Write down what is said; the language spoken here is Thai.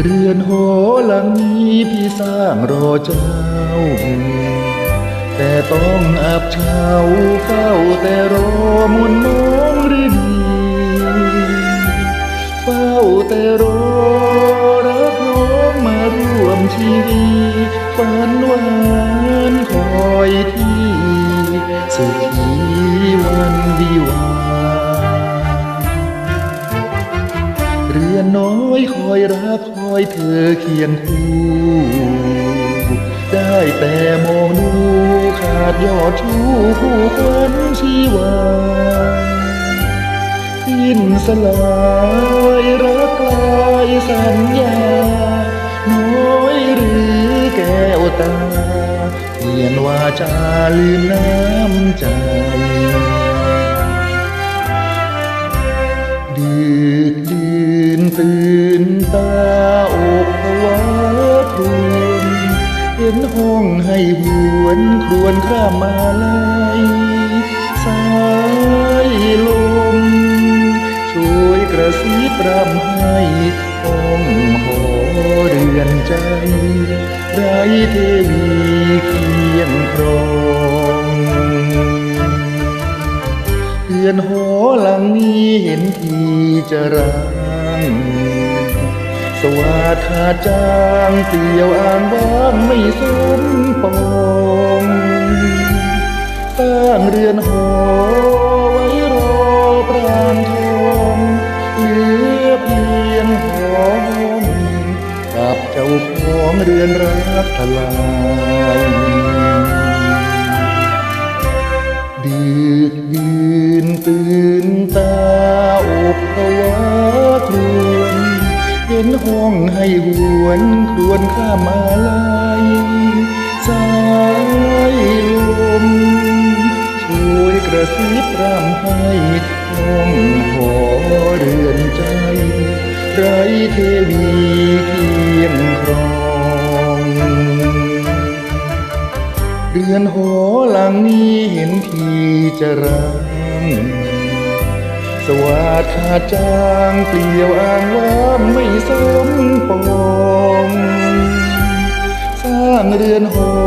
เรือนหอหลังนี้พี่สร้างรอเจ้า แต่ต้องอับเช้าเฝ้าแต่รอมุนมองฤดีเฝ้าแต่รอรับน้องมาร่วมชีวิตฝันหวานคอยที่สุขีวันวิวาเรือนน้อยคอยรัก อยเธอเคียงคู่ ได้แต่มองดูขาดยอดชูผู้คนชีวายยินสลายรักลายสัญญา น้อยหรือแก้วตาเปลี่ยนวาจาลืมน้ำใจ เห็นห้องให้หวนครวนคร่ามาลายสายลมช่วยกระซิบรำให้ห้องหอเรือนใจไรเทวีเคียงครองเรือนหอหลังนี้เห็นทีจะร้าง สวาขาจางเตียวอ่างว่างไม่สมปองตั้งเรือนหอไว้รอปรางทองเหลือเพียงหอมกับเจ้าของเรือนรักทลายดี็นห้องให้หวนครวนข้ามาลายสายลมช่วยกระซิบรำให้ห้องหอเรือนใจ ไรเทวีเทียมครองเรือนหอหลังนี้เห็นทีจะร้าง สวัสดาจางเปลี่ยวอ่างว้ามไม่สมปอง สร้างเรือนหอ